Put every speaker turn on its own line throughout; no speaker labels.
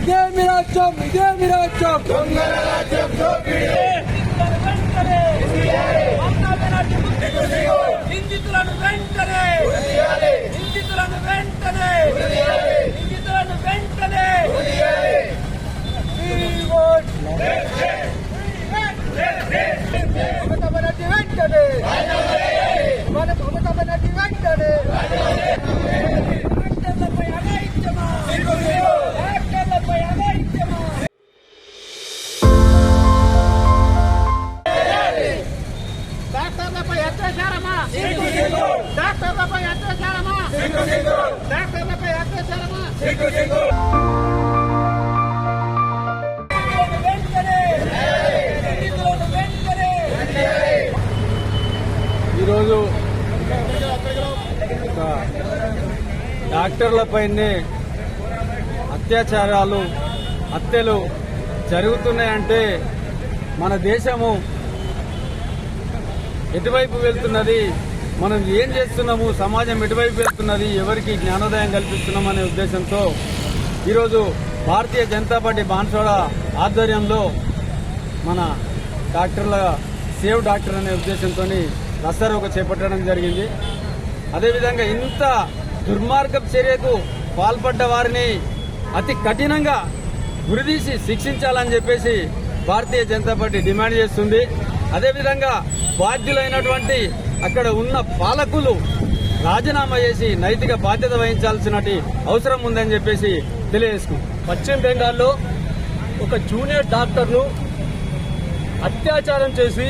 ఇదే మీరు రాజ్యం ఇదే మీరు రాజ్యం దొంగల రాజ్యం
డాక్టర్లపై
అత్యాచారమా? డాక్టర్లపై అత్యాచారమా?
ఈరోజు ఒక డాక్టర్లపైనే అత్యాచారాలు హత్యలు జరుగుతున్నాయంటే మన దేశము ఎటువైపు వెళ్తున్నది? మనం ఏం చేస్తున్నాము? సమాజం ఎటువైపు వెళ్తున్నది? ఎవరికి జ్ఞానోదయం కల్పిస్తున్నాం అనే ఉద్దేశంతో ఈరోజు భారతీయ జనతా పార్టీ బాన్సోడ ఆధ్వర్యంలో మన డాక్టర్ల సేవ్ డాక్టర్ అనే ఉద్దేశంతో రస్తారోక చేపట్టడం జరిగింది. అదేవిధంగా ఇంత దుర్మార్గపు చర్యకు పాల్పడ్డ వారిని అతి కఠినంగా గురిదీసి శిక్షించాలని చెప్పేసి భారతీయ జనతా పార్టీ డిమాండ్ చేస్తుంది. అదేవిధంగా బాధ్యులైనటువంటి అక్కడ ఉన్న పాలకులు రాజీనామా చేసి నైతిక బాధ్యత వహించాల్సిన అవసరం ఉందని చెప్పేసి తెలియజేసుకుంటాం
పశ్చిమ బెంగాల్లో ఒక జూనియర్ డాక్టర్ను అత్యాచారం చేసి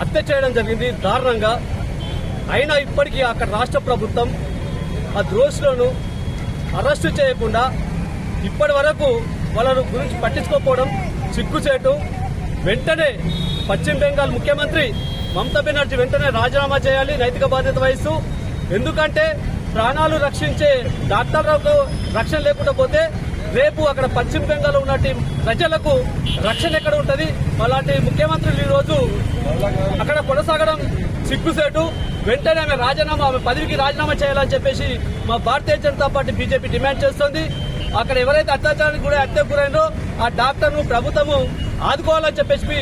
హత్య చేయడం జరిగింది దారుణంగా. అయినా ఇప్పటికీ అక్కడ రాష్ట్ర ప్రభుత్వం ఆ ద్రోషులను అరెస్టు చేయకుండా ఇప్పటి వరకు వాళ్ళను గురించి పట్టించుకోకపోవడం సిగ్గుచేటు. వెంటనే పశ్చిమ బెంగాల్ ముఖ్యమంత్రి మమతా బెనర్జీ వెంటనే రాజీనామా చేయాలి నైతిక బాధ్యత వహిస్తూ. ఎందుకంటే ప్రాణాలు రక్షించే డాక్టర్లకు రక్షణ లేకుండా పోతే రేపు అక్కడ పశ్చిమ బెంగాల్ ఉన్నటి ప్రజలకు రక్షణ ఎక్కడ ఉంటుంది? అలాంటి ముఖ్యమంత్రులు ఈ రోజు అక్కడ కొనసాగడం సిగ్గుసేటు. వెంటనే ఆమె రాజీనామా ఆమె పదవికి రాజీనామా చేయాలని చెప్పేసి మా Bharatiya Janata party BJP demand చేస్తోంది. అక్కడ ఎవరైతే అత్యాచారానికి గురై హత్యకు గురైందో ఆ డాక్టర్ను ప్రభుత్వము ఆదుకోవాలని చెప్పేసి